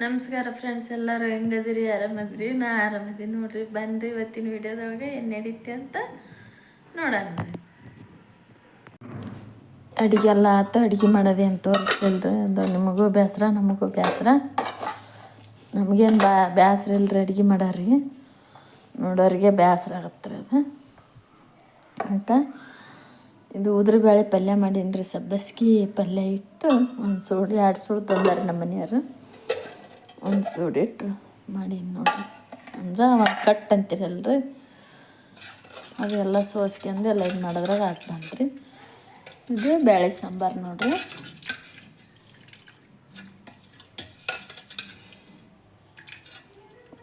ನಮಸ್ಕಾರ ಫ್ರೆಂಡ್ಸ್ ಎಲ್ಲರೂ ಹೆಂಗದಿರಿ? ಆರಾಮದ್ರಿ? ನಾ ಆರಾಮದೀನಿ ನೋಡ್ರಿ. ಬನ್ರಿ ಇವತ್ತಿನ ವಿಡಿಯೋದೊಳಗೆ ಏನು ನಡೀತಿ ಅಂತ ನೋಡೋಣ ಅಡುಗೆ ಎಲ್ಲ ಆತು, ಅಡುಗೆ ಮಾಡೋದೇ ಅಂತ ತೋರಿಸ್ತಿಲ್ರಿ ಅದು ನಿಮಗೂ ಬೇಸರ ನಮಗೂ ಬೇಸರ ನಮಗೇನು ಬಾ ಬೇಸರ ಇಲ್ರಿ ಅಡುಗೆ ಮಾಡಾರಿ ನೋಡೋರಿಗೆ ಬೇಸರ ಆಗತ್ತೆ ರೀ ಅದು. ಆಟ ಇದು ಉದ್ರಿ ಬೇಳೆ ಪಲ್ಯ ಮಾಡೀನಿ ರೀ ಸಬ್ಬಸ್ಗೆ ಪಲ್ಯ ಇಟ್ಟು ಒಂದು ಸೂಡು ಎರಡು ಸೂಡು ತಂದಾರೆ ನಮ್ಮ ಮನೆಯವರು ಒಂದು ಸೂಡಿಟ್ಟು ಮಾಡೀನಿ ನೋಡಿರಿ ಅಂದ್ರೆ ಅವಾಗ ಕಟ್ ಅಂತೀರಲ್ರಿ? ಅದೆಲ್ಲ ಸೋಸ್ಕೊಂಡು ಎಲ್ಲ ಇದು ಮಾಡಿದ್ರಾಗ ಆಟ ಇದು ಬೇಳೆ ಸಾಂಬಾರು ನೋಡ್ರಿ.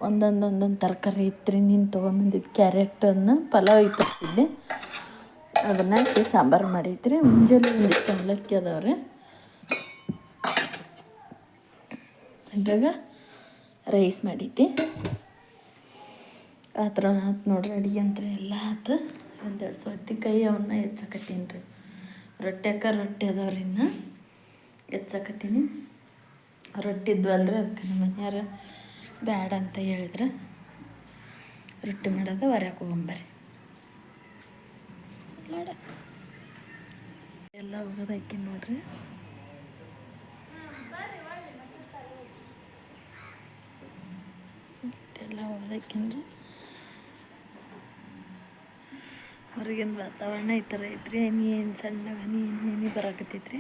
ಒಂದೊಂದು ಒಂದೊಂದು ತರಕಾರಿ ಇತ್ತು ನೀನು ತೊಗೊಂಬಂದಿದ್ದು ಕ್ಯಾರೆಟನ್ನು ಪಲಾವ್ ಇತ್ತಿದ್ದೆ ಅದನ್ನ ಹಾಕಿ ಸಾಂಬಾರು ಮಾಡಿದ್ರಿ. ಮುಂಜಾನೆ ಒಂದಿಷ್ಟು ಅವಲಕ್ಕಿ ಅದಾವ್ರಿ. ಇದ್ರಾಗ ರೈಸ್ ಮಾಡಿದ್ದೆ. ಆ ಥರ ಆತು ನೋಡ್ರಿ ಅಡುಗೆ ಅಂತ ಎಲ್ಲ ಆತು. ಒಂದೆರಡು ಸೌತೆಕಾಯಿ ಅವನ್ನ ಹೆಚ್ಚಾಕತ್ತೀನಿ ರೀ. ರೊಟ್ಟ್ಯಾಕ ರೊಟ್ಟಿ ಅದಾವ್ರಿ ಇನ್ನು. ಹೆಚ್ಚಾಕತ್ತೀನಿ. ರೊಟ್ಟಿ ಇದ್ವಲ್ರಿ ಅದಕ್ಕೆ ನಮ್ಮ ಮನೆಯವ್ರು ಬ್ಯಾಡ ಅಂತ ಹೇಳಿದ್ರೆ. ರೊಟ್ಟಿ ಮಾಡೋದು ಹೊರ್ಯಾಕೆ ಹೋಗೊಂಬರ್ರಿ ಎಲ್ಲ ಹೋಗೋದಕ್ಕೆ ನೋಡ್ರಿ. ಹೋಗೋದಕ್ಕಿಂದ್ರೆ ಹೊರಗಿನ ವಾತಾವರಣ ಈ ಥರ ಐತ್ರಿ. ಹನಿ ಏನು ಸಣ್ಣ ಹನಿ ಹನಿ ಹನಿ ಬರಾಕತ್ತೈತ್ರಿ?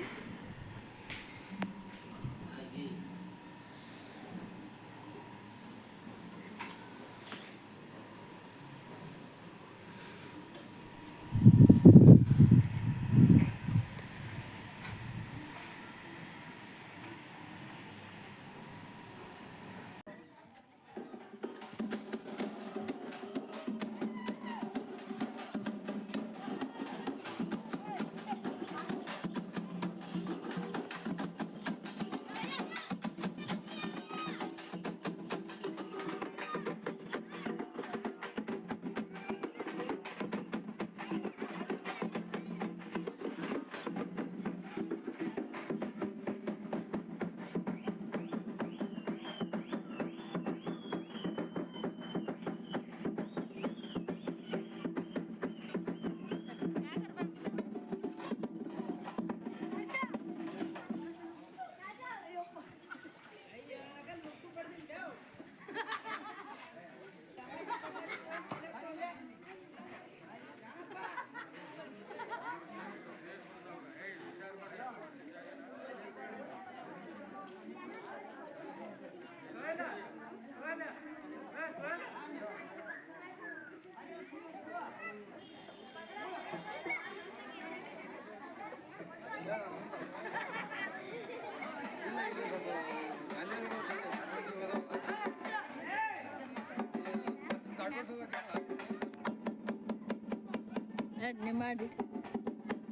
ಎಣ್ಣೆ ಮಾಡಿ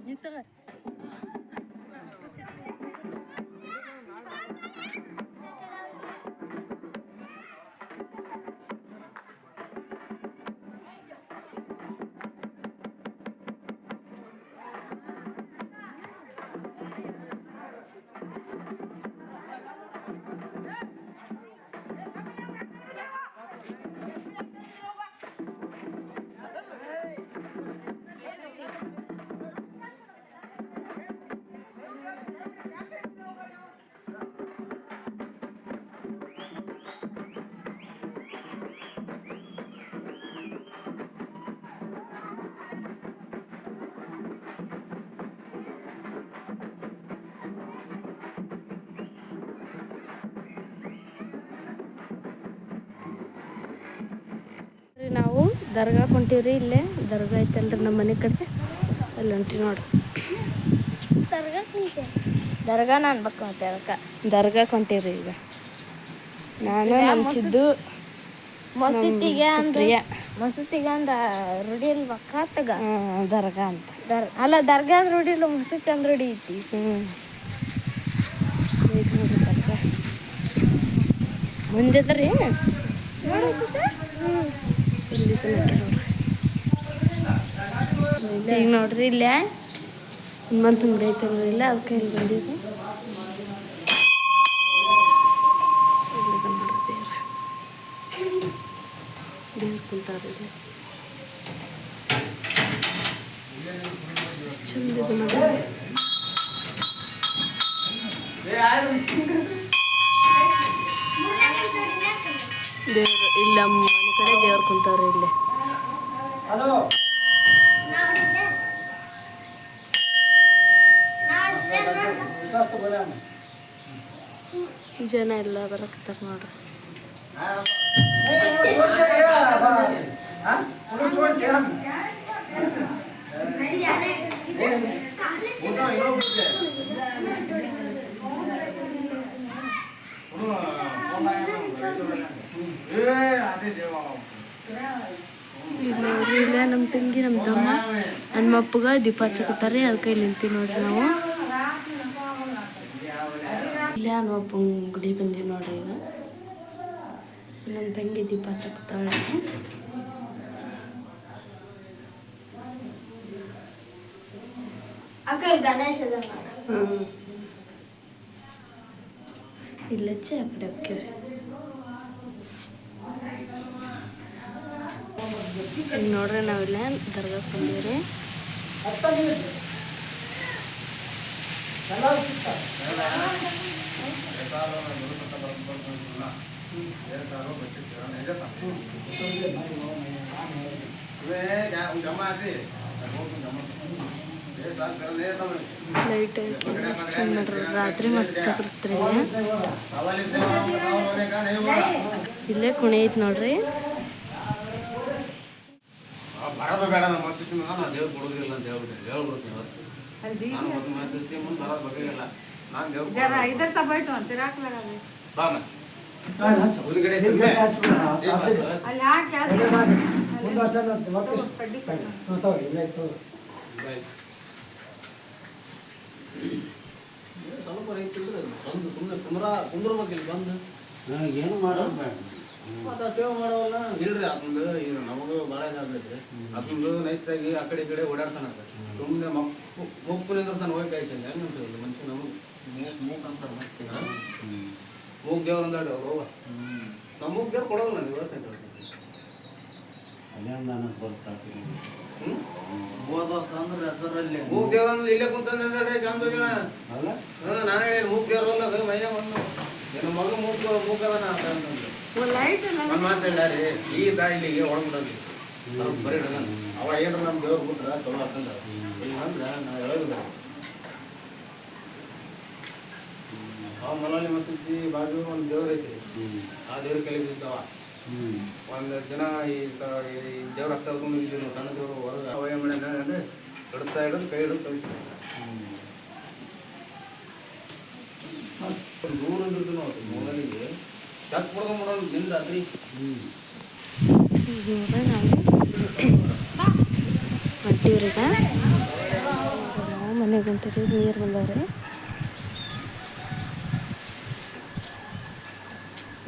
ರೀ ದರ್ಗಾ ಹೊಂಟೀವ್ರಿ ಇಲ್ಲೇ. ದರ್ಗಾ ಐತಲ್ರಿ ನಮ್ಮ ಮನೆ ಕಡೆ. ಅಲ್ಲಿ ಹೊಂಟಿ ನೋಡ್ರಿ. ದರ್ಗಾ ನಾನು ಮತ್ತೆ ಅದಕ್ಕೆ ದರ್ಗಾ. ಹೊಂಟೀವ್ರಿ ಈಗ. ನಾನು ಅನ್ಸಿದ್ದು ಮಸೂತಿಗೆ ಅಂದ್ರೆ ಮಸೂತಿಗೆ ಅಂದ ರೂಢಿ ಇಲ್ಬೇಕ ತಗ ದರ್ಗಾ ಅಂತ. ದರ್ ಅಲ್ಲ ದರ್ಗಾ ಅಂದ್ರೆ ರೂಢಿ ಇಲ್ಲ ಮಸೂತಿ ಅಂದ್ರೆ ರೂಢಿ ಐತಿ. ಹ್ಞೂ ಮುಂದೆ ನೋಡ್ರಿ ದರ್ಗಾ. ಈಗ ನೋಡ್ರಿ ಇಲ್ಲ. ಹನುಮಂತ ಅಂಗಡಿ ಐತೆ ನೋಡ್ರಿ ಇಲ್ಲ ಅದಕ್ಕೆ ಇಲ್ಲಿ ಬಂದಿದ್ದೆ. ದೇವ್ರು ಕುಂತಾರೆ ಎಷ್ಟು ಚಂದ ಇದು ದೇವ್ರು ಇಲ್ಲ ಮನೆ ಕಡೆ ದೇವ್ರು ಕುಂತಾವ್ರಿ ಇಲ್ಲಿ ಜನ ಎಲ್ಲ ಬರಕತ್ತಾರ ನೋಡ್ರಿ ಈಗ ನೋಡ್ರಿ ಇಲ್ಲ ನಮ್ಮ ತಂಗಿ ನಮ್ಮ ತಮ್ಮ ನನ್ನ ಮಪ್ಪಗ ದೀಪ ಹಚ್ಚಕತ್ತಾರೆ ಅದಕ್ಕೆ ಇಲ್ಲಿ ನಿಂತೀವಿ ನೋಡ್ರಿ ನಾವು. ಇಲ್ಲ ನಾವು ಗುಡಿ ಬಂದೀವಿ ನೋಡ್ರಿ ಈಗ ನನ್ನ ತಂಗಿ ದೀಪ ಹಚ್ಚಕತ್ತಾಳೆ. ಇಲ್ಲಚ್ಚೆ ಆ ಕಡೆ ಹೋಗ್ಯವ್ರಿ ನೋಡ್ರಿ ನಾವಿಲ್ಲ ದರ್ಗಾಕ್ಕೆ ಬಂದೀವ್ರಿ. ಲೈಟ್ ಎಷ್ಟು ಚಂದ ಮಾಡ್ರಿ. ರಾತ್ರಿ ಮಸ್ತ್ ಬರ್ತೀರಿ ಇಲ್ಲೇ ಕುಣಿ ಐತಿ ನೋಡ್ರಿ. ಬರೋದು ಬೇಡ ನಮ್ಮ ಮನಸ್ಥಿತಿ ನಾನು ದೇವ್ರು ಕೊಡೋದಿಲ್ಲ ಅಂತ ಹೇಳ್ಬಿಟ್ಟೆ ಹೇಳ್ಬಿಡ್ತೀನಿ ಇವತ್ತು. ನಾನು ಒಂದು ಮನಸ್ಥಿತಿ ಮುಂದೆ ಬರೋದು ಬಗ್ಗೆಲ್ಲ ನಾನು ದೇವ್ರು ಜರ ಇದ್ರ ತಗೋಯ್ತು ಅಂತೀರ ಹಾಕ್ಲಾರ ಅದು. ಬಾ ಅಮ್ಮ. ಉಳ್ಗಡೆ ತಿಂದೆ? ಅಲ್ಲಿ ಹಾಕಿ. ಸ್ವಲ್ಪ ರೈತ ಇದ್ರೆ ಬಂದು ಸುಮ್ಮನೆ ಕುಂದ್ರ ಕುಂದ್ರಬೇಕಿಲ್ಲ ಬಂದು. ಏನು ಮಾಡೋದು ಬೇಡ. ಮತ್ತೆ ಸೇವೆ ಮಾಡೋವಲ್ಲ ಇಲ್ರಿ ಅದೊಂದು ಈಗ ನಮಗೂ ಭಾಳ ಇದಾಗೈತ್ರಿ ಅದೊಂದು ಆಗಿ ಆ ಕಡೆ ಈ ಕಡೆ ಓಡಾಡ್ತಾನಂತ. ಸುಮ್ಮನೆ ಮಪ್ಪು ಮುಪ್ಪು ನಿಂದಿರ್ತಾನೆ ಹೋಗಿ ಕಾಯ್ತಾನೆ ಹೆಂಗೆ ಅನ್ಸೋದು ಮನುಷ್ಯ ನಮಗೆ? ಮೂಕ್ ಮೂಕ್ ಅಂತಾರೆ ಮತ್ತೆ ಮೂಗ್ ದೇವ್ರು ಅವ್ರು. ನಮ್ಮ ಮೂಗ್ ದೇವ್ರು ಕೊಡೋಲ್ಲ ಹೋದ ಅಂದ್ರೆ ಅದರಲ್ಲಿ. ಮೂಗ್ ದೇವ್ರು ಅಂದ್ರೆ ಇಲ್ಲೇ ಕುಂತಂದ್ರೆ ಚಂದ ಅಲ್ಲ? ಹ್ಞೂ ನಾನು ಹೇಳಿ ಮೂಗ್ ದೇವ್ರು ಅಲ್ಲ ಅದು ಮೈಯ ಬಂದು ನಿನ್ನ ಮಗ ಮೂಗ್ ಮೂಗದನ ಅಂತ ಅಂತಂದ್ರೆ ಒಂದು ಮಾತು ಹೇಳಿ ಈ ದಾಳಿಗೆ ಒಳಗ್ಬಿಡೋದು ಬರೀ ಅವ ಏನ್ರ ನಮ್ಮ ದೇವ್ರು ಬಿಟ್ರ ಚಲೋ ಹಾಕಂದ ಇಲ್ಲಂದ್ರೆ ನಾ ಹೇಳೋದಿಲ್ಲ ಅವ ಮಲೋಲಿ ಮಸೂತಿ ಬಾಜು ಒಂದು ದೇವ್ರ ಐತಿ ಆ ದೇವ್ರ ಕಲಿತಿದ್ದವ ಒಂದು ದಿನ ಈ ದೇವ್ರ ಅಷ್ಟ ಹೊತ್ಕೊಂಡು ಇದ್ದೀವಿ ಸಣ್ಣ ದೇವ್ರು ಹೊರಗೆ ಅವ ಮನೆ ಮಾಡ್ಯಾನ ಹಿಡ್ತಾ ಹಿಡಿದು ಕೈ ಹಿಡಿದು ಕಳಿಸ್ತಾನೆ ದೂರ ಇರ್ತೀವಿ ನಾವು ಮೊಬೈಲಿಗೆ ಚಕ್ ಬಿಡ್ದು ಮಾಡೋದು ದಿನ ರಾತ್ರಿ. ಈಗ ನೋಡ್ರಿ ನಾವು ಹೊಂಟೀವ್ರಿ ಈಗ ನಾವು ಮನೆಗೆ ಹೊಂಟಿರಿ ನೀರು ಬಂದವ್ರಿ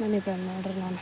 ಮನೆಗೆ ಬಂದು ನೋಡ್ರಿ ನಾನು.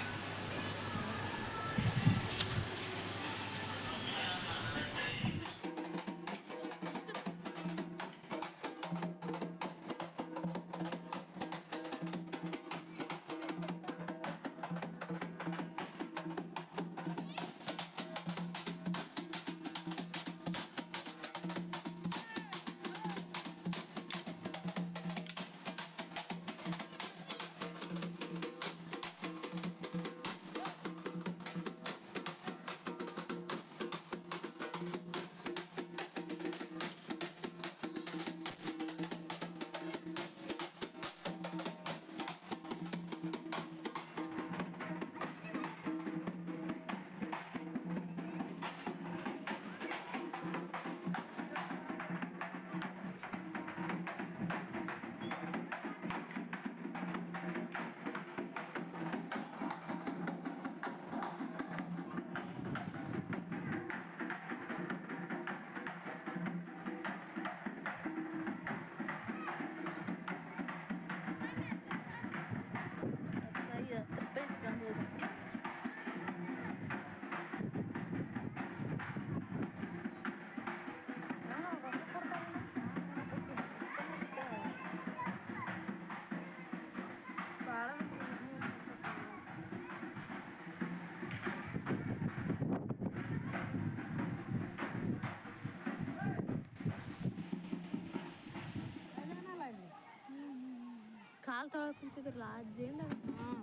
ಕಾಲ್ ತೊಳಕ್ ಕುಂತಿದ್ರಲ್ಲ ಅಜ್ಜಿ ಅಂದಾಗ ಹಾಂ